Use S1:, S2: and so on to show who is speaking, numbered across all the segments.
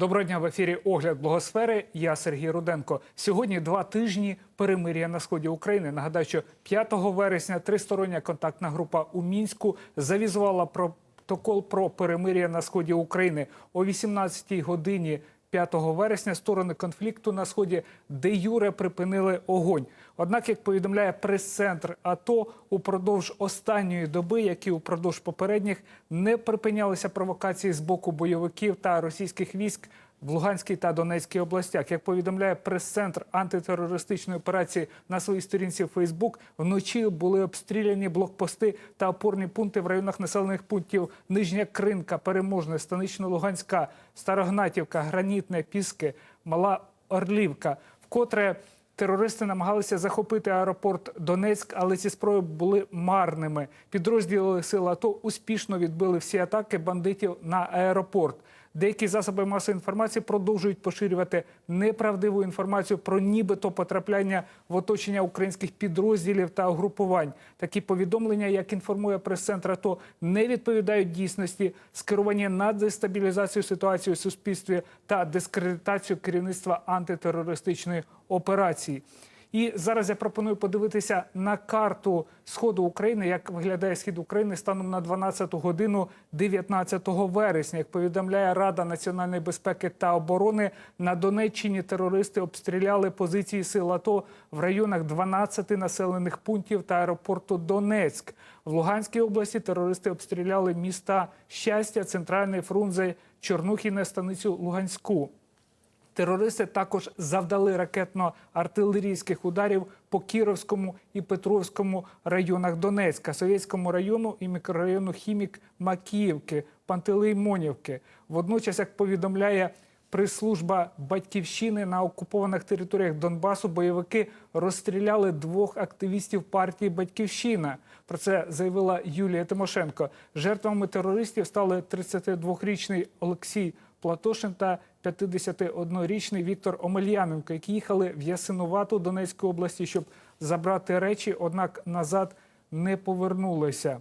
S1: Доброго дня в ефірі Огляд Благосфери. Я Сергій Руденко. Сьогодні два тижні перемир'я на сході України. Нагадаю, що 5 вересня тристороння контактна група у мінську завізувала протокол про перемир'я на сході України о 18-й годині. 5 вересня сторони конфлікту на сході де юре припинили огонь. Однак, як повідомляє прес-центр АТО, упродовж останньої доби, як і упродовж попередніх, не припинялися провокації з боку бойовиків та російських військ в Луганській та Донецькій областях. Як повідомляє прес-центр антитерористичної операції на своїй сторінці Фейсбук, вночі були обстріляні блокпости та опорні пункти в районах населених пунктів Нижня Кринка, Переможне, Станично-Луганська, Старогнатівка, Гранітне, Піски, Мала Орлівка, вкотре Терористи намагалися захопити аеропорт Донецьк, але ці спроби були марними. Підрозділи сил АТО успішно відбили всі атаки бандитів на аеропорт. Деякі засоби масової інформації продовжують поширювати неправдиву інформацію про нібито потрапляння в оточення українських підрозділів та угрупувань. Такі повідомлення, як інформує прес-центр АТО, не відповідають дійсності, скеровані на дестабілізацію ситуації у суспільстві та дискредитацію керівництва антитерористичної операції. І зараз я пропоную подивитися на карту сходу України, як виглядає схід України станом на 12 годину 19 вересня. Як повідомляє Рада національної безпеки та оборони, на Донеччині терористи обстріляли позиції сил АТО в районах 12 населених пунктів та аеропорту Донецьк. В Луганській області терористи обстріляли міста Щастя, Центральний Фрунзе, Чорнухіне, станицю Луганську. Терористи також завдали ракетно-артилерійських ударів по Кіровському і Петровському районах Донецька, Совєтському району і мікрорайону Хімік Макіївки, Пантелеймонівки. Водночас, як повідомляє прес-служба батьківщини на окупованих територіях Донбасу, бойовики розстріляли двох активістів партії Батьківщина. Про це заявила Юлія Тимошенко. Жертвами терористів стали 32-річний Олексій Платошин та 51-річний Віктор Омельяненко, які їхали в Ясинувату Донецької області, щоб забрати речі, однак назад не повернулися.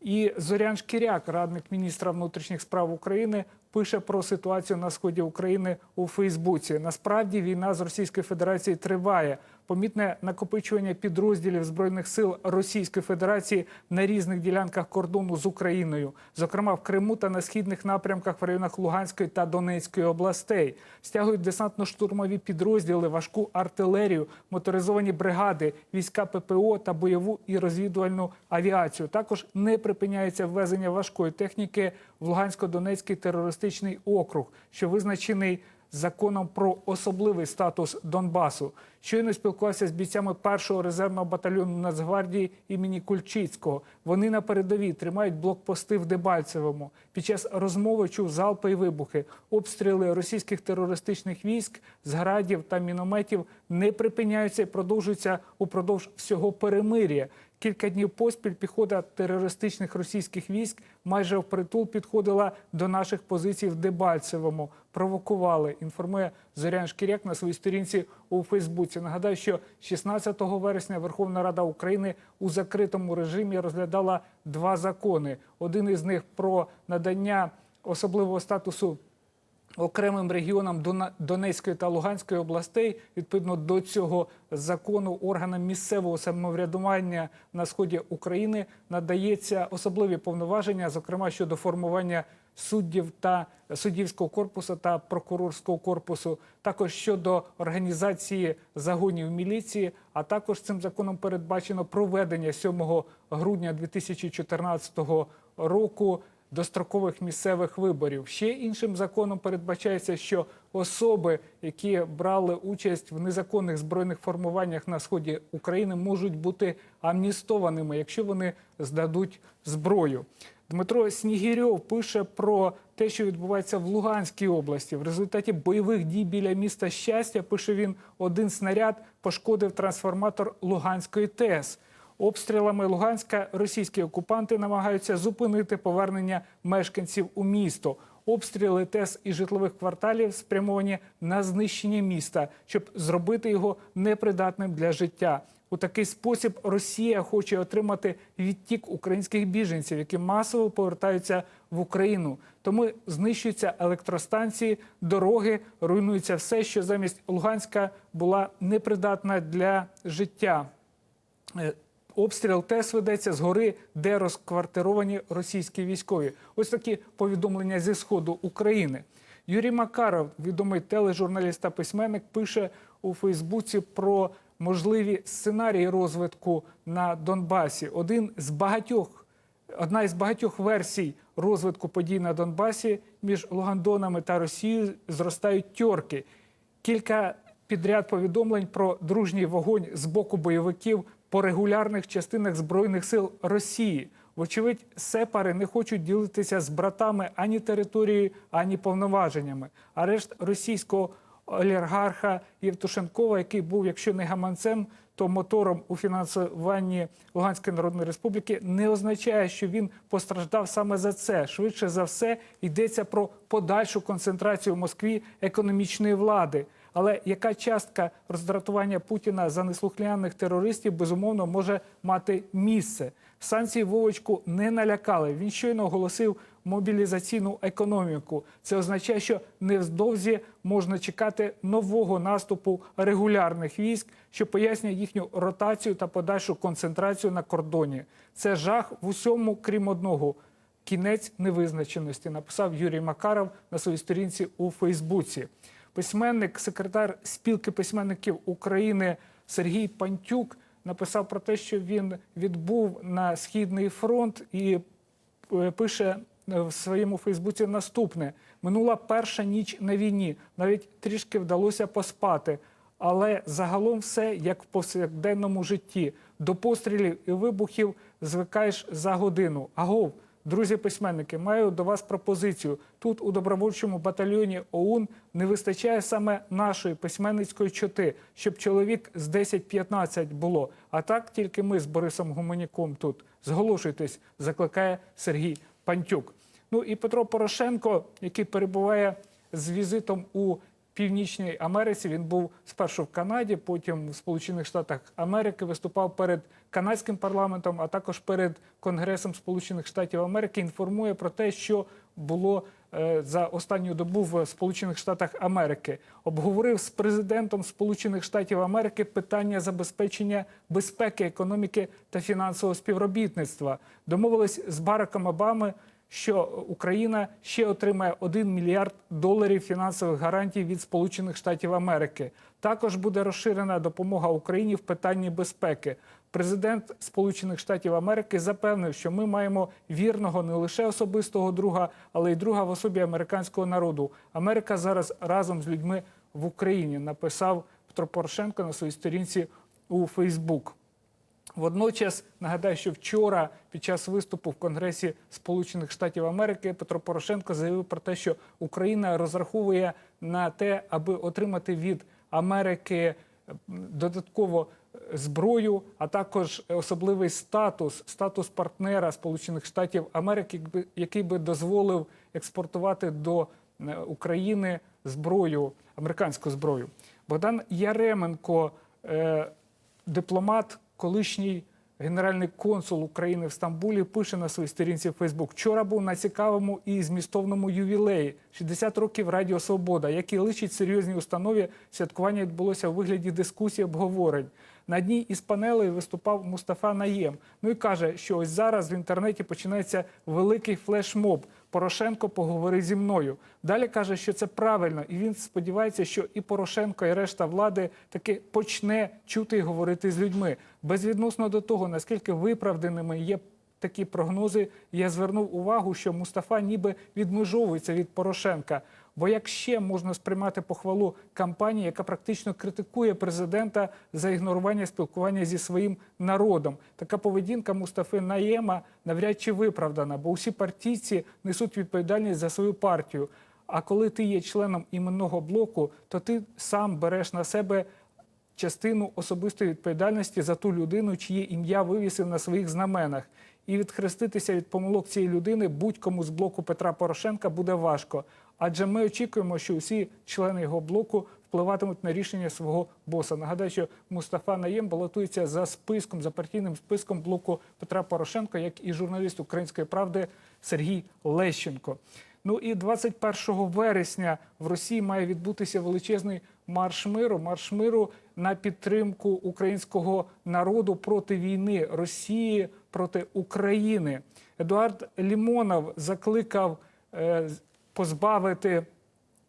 S1: І Зорян Шкіряк, радник міністра внутрішніх справ України, пише про ситуацію на сході України у Фейсбуці. Насправді війна з Російською Федерацією триває. Помітне накопичування підрозділів збройних сил Російської Федерації на різних ділянках кордону з Україною, зокрема в Криму та на східних напрямках в районах Луганської та Донецької областей, стягують десантно-штурмові підрозділи, важку артилерію, моторизовані бригади, війська ППО та бойову і розвідувальну авіацію. Також не припиняється ввезення важкої техніки в Лугансько-Донецький терористичний округ, що визначений законом про особливий статус Донбасу. Щойно спілкувався з бійцями першого резервного батальйону Нацгвардії імені Кульчицького. Вони на передовій тримають блокпости в Дебальцевому. Під час розмови чув залпи і вибухи. Обстріли російських терористичних військ з градів та мінометів не припиняються і продовжуються упродовж всього перемир'я. Кілька днів поспіль піхота терористичних російських військ майже впритул підходила до наших позицій в Дебальцевому. Провокували. Інформує Зорян Шкіряк на своїй сторінці у Фейсбуці. Нагадаю, що 16 вересня Верховна Рада України у закритому режимі розглядала два закони. Один із них про надання особливого статусу окремим регіонам Донецької та Луганської областей відповідно до цього закону органам місцевого самоврядування на сході України надається особливі повноваження, зокрема щодо формування суддів та суддівського корпусу та прокурорського корпусу, також щодо організації загонів міліції. А також цим законом передбачено проведення 7 грудня 2014 року дострокових місцевих виборів. Ще іншим законом передбачається, що особи, які брали участь в незаконних збройних формуваннях на сході України, можуть бути амністованими, якщо вони здадуть зброю. Дмитро Снігірьов пише про те, що відбувається в Луганській області. В результаті бойових дій біля міста щастя пише він: один снаряд пошкодив трансформатор Луганської ТЕС. Обстрілами Луганська російські окупанти намагаються зупинити повернення мешканців у місто. Обстріли ТЕС і житлових кварталів спрямовані на знищення міста, щоб зробити його непридатним для життя. У такий спосіб Росія хоче отримати відтік українських біженців, які масово повертаються в Україну. Тому знищуються електростанції, дороги, руйнується все, що замість Луганська була непридатна для життя. Обстріл ТЕС ведеться з гори, де розквартировані російські військові. Ось такі повідомлення зі сходу України. Юрій Макаров, відомий тележурналіст та письменник, пише у Фейсбуці про можливі сценарії розвитку на Донбасі. Один з багатьох, одна із багатьох версій розвитку подій на Донбасі між Лугандонами та Росією зростають тьорки. Кілька підряд повідомлень про дружній вогонь з боку бойовиків по регулярних частинах збройних сил Росії. Вочевидь, сепари не хочуть ділитися з братами ані територією, ані повноваженнями. Арешт російського олігарха Євтушенкова, який був, якщо не гаманцем, то мотором у фінансуванні Луганської Народної Республіки, не означає, що він постраждав саме за це. Швидше за все йдеться про подальшу концентрацію в Москві економічної влади. Але яка частка роздратування Путіна за неслухняних терористів безумовно може мати місце? Санкції Вовочку не налякали. Він щойно оголосив мобілізаційну економіку. Це означає, що невдовзі можна чекати нового наступу регулярних військ, що пояснює їхню ротацію та подальшу концентрацію на кордоні. Це жах в усьому, крім одного. Кінець невизначеності написав Юрій Макаров на своїй сторінці у Фейсбуці. Письменник, секретар спілки письменників України Сергій Пантюк написав про те, що він відбув на східний фронт і е, пише в своєму Фейсбуці наступне: минула перша ніч на війні, навіть трішки вдалося поспати. Але загалом все як в повсякденному житті. До пострілів і вибухів звикаєш за годину. Агов, друзі письменники, маю до вас пропозицію. Тут у добровольчому батальйоні ОУН не вистачає саме нашої письменницької чоти, щоб чоловік з 10-15 було. А так тільки ми з Борисом Гуманяком тут. Зголошуйтесь, закликає Сергій Пантюк. Ну і Петро Порошенко, який перебуває з візитом у Північній Америці. Він був спершу в Канаді, потім в Сполучених Штатах Америки виступав перед канадським парламентом, а також перед Конгресом Сполучених Штатів Америки. Інформує про те, що було е, за останню добу в Сполучених Штатах Америки. Обговорив з президентом Сполучених Штатів Америки питання забезпечення безпеки, економіки та фінансового співробітництва. Домовились з Бараком Обами що Україна ще отримає 1 мільярд доларів фінансових гарантій від Сполучених Штатів Америки. Також буде розширена допомога Україні в питанні безпеки. Президент Сполучених Штатів Америки запевнив, що ми маємо вірного не лише особистого друга, але й друга в особі американського народу. Америка зараз разом з людьми в Україні написав Петро Порошенко на своїй сторінці у Фейсбук. Водночас нагадаю, що вчора під час виступу в Конгресі Сполучених Штатів Америки Петро Порошенко заявив про те, що Україна розраховує на те, аби отримати від Америки додатково зброю, а також особливий статус, статус партнера Сполучених Штатів Америки, який би дозволив експортувати до е, України зброю, американську зброю. Богдан Яременко, е, дипломат колишній генеральний консул України в Стамбулі пише на своїй сторінці Фейсбук. Вчора був на цікавому і змістовному ювілеї 60 років Радіо Свобода, який личить серйозній установі. Святкування відбулося у вигляді дискусії обговорень. На одній із панелей виступав Мустафа Наєм. Ну і каже, що ось зараз в інтернеті починається великий флешмоб. Порошенко поговори зі мною. Далі каже, що це правильно, і він сподівається, що і Порошенко, і решта влади таки почне чути і говорити з людьми. Безвідносно до того, наскільки виправданими є такі прогнози, я звернув увагу, що Мустафа ніби відмежовується від Порошенка. Бо як ще можна сприймати похвалу кампанії, яка практично критикує президента за ігнорування спілкування зі своїм народом? Така поведінка Мустафи Наєма навряд чи виправдана, бо усі партійці несуть відповідальність за свою партію. А коли ти є членом іменного блоку, то ти сам береш на себе частину особистої відповідальності за ту людину, чиє ім'я вивісив на своїх знаменах. І відхреститися від помилок цієї людини будь-кому з блоку Петра Порошенка буде важко. Адже ми очікуємо, що усі члени його блоку впливатимуть на рішення свого боса. Нагадаю, що Мустафа Наєм балотується за списком, за партійним списком блоку Петра Порошенка, як і журналіст Української правди Сергій Лещенко. Ну і 21 вересня в Росії має відбутися величезний марш миру. Марш миру на підтримку українського народу проти війни Росії проти України. Едуард Лімонов закликав е, позбавити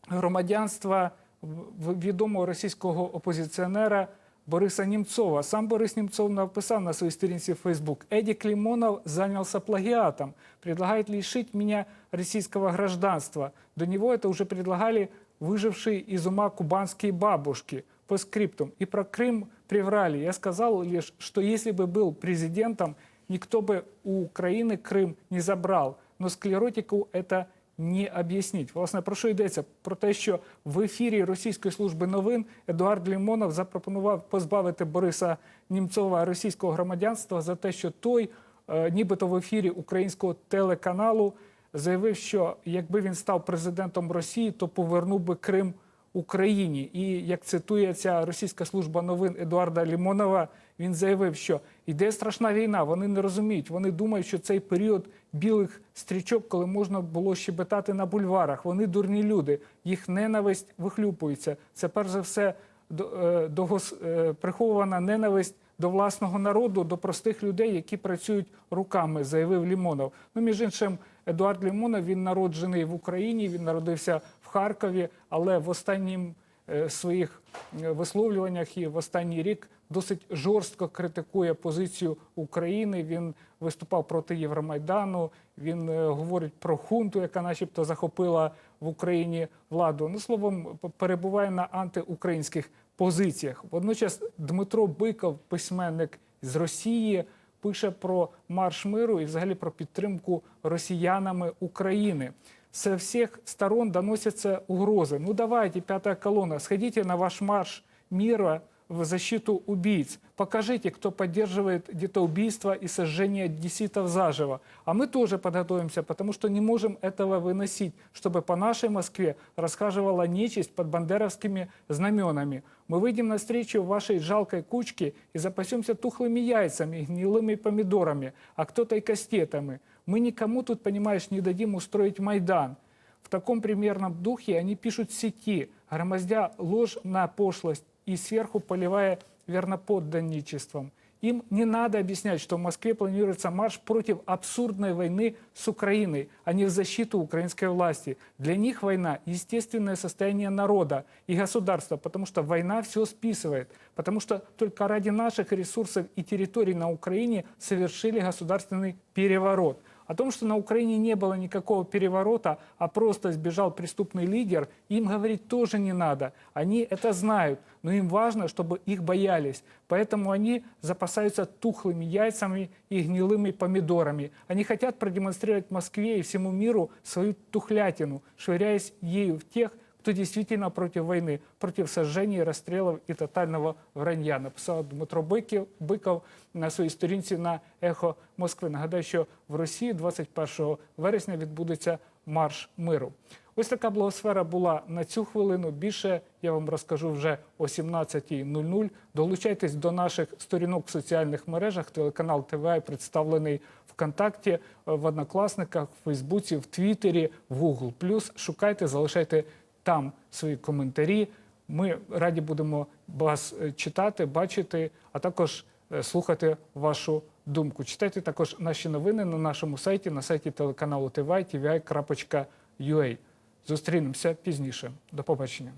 S1: громадянства в- відомого російського опозиціонера Бориса Немцова. Сам Борис Немцов написал на своей сторінці в Facebook. Эдик Лимонов занялся плагиатом. Предлагает лишить меня российского гражданства. До него это уже предлагали выжившие из ума кубанские бабушки. По скриптум. И про Крым приврали. Я сказал лишь, что если бы был президентом, никто бы у Украины Крым не забрал. Но склеротику это не об'ясніть. Власне, про що йдеться? Про те, що в ефірі Російської служби новин Едуард Лімонов запропонував позбавити Бориса Німцова російського громадянства за те, що той, е, нібито в ефірі українського телеканалу, заявив, що якби він став президентом Росії, то повернув би Крим Україні. І як цитує ця російська служба новин Едуарда Лімонова, він заявив, що йде страшна війна. Вони не розуміють. Вони думають, що цей період білих стрічок, коли можна було щебетати на бульварах. Вони дурні люди. Їх ненависть вихлюпується. Це перш за все до- е, е, прихована ненависть до власного народу, до простих людей, які працюють руками, заявив Лімонов. Ну, між іншим, Едуард Лімонов він народжений в Україні, він народився в Харкові, але в останнім е, своїх е, висловлюваннях і в останній рік досить жорстко критикує позицію України. Він виступав проти Євромайдану. Він е, говорить про хунту, яка, начебто, захопила в Україні владу. Ну словом, перебуває на антиукраїнських позиціях. Водночас Дмитро Биков, письменник з Росії, пише про марш миру і взагалі про підтримку росіянами України. Со всех сторон доносятся угрозы. Ну давайте, пятая колонна, сходите на ваш марш мира в защиту убийц. Покажите, кто поддерживает где-то убийство и сожжение одесситов заживо. А мы тоже подготовимся, потому что не можем этого выносить, чтобы по нашей Москве расхаживала нечисть под бандеровскими знаменами. Мы выйдем навстречу вашей жалкой кучке и запасемся тухлыми яйцами, гнилыми помидорами, а кто-то и кастетами. Мы никому тут, понимаешь, не дадим устроить Майдан. В таком примерном духе они пишут сети, громоздя ложь на пошлость и сверху поливая верноподданничеством. Им не надо объяснять, что в Москве планируется марш против абсурдной войны с Украиной, а не в защиту украинской власти. Для них война – естественное состояние народа и государства, потому что война все списывает, потому что только ради наших ресурсов и территорий на Украине совершили государственный переворот. О том, что на Украине не было никакого переворота, а просто сбежал преступный лидер, им говорить тоже не надо. Они это знают, но им важно, чтобы их боялись. Поэтому они запасаются тухлыми яйцами и гнилыми помидорами. Они хотят продемонстрировать Москве и всему миру свою тухлятину, швыряясь ею в тех, кто действительно против войны, против сожжений, расстрелов и тотального вранья. Написав Дмитро Биков на своїй сторінці на Ехо Москви. Нагадаю, що в Росії 21 вересня відбудеться марш миру. Ось така благосфера була на цю хвилину. Більше я вам розкажу вже о 17.00. Долучайтесь до наших сторінок в соціальних мережах. Телеканал ТВА представлений ВКонтакті, в Однокласниках, в Фейсбуці, в Твіттері, в Google+. Шукайте, залишайте там свої коментарі. Ми раді будемо вас е, читати, бачити, а також е, слухати вашу думку. Читайте також наші новини на нашому сайті, на сайті телеканалу TVI, tvi.ua. Зустрінемося пізніше. До побачення.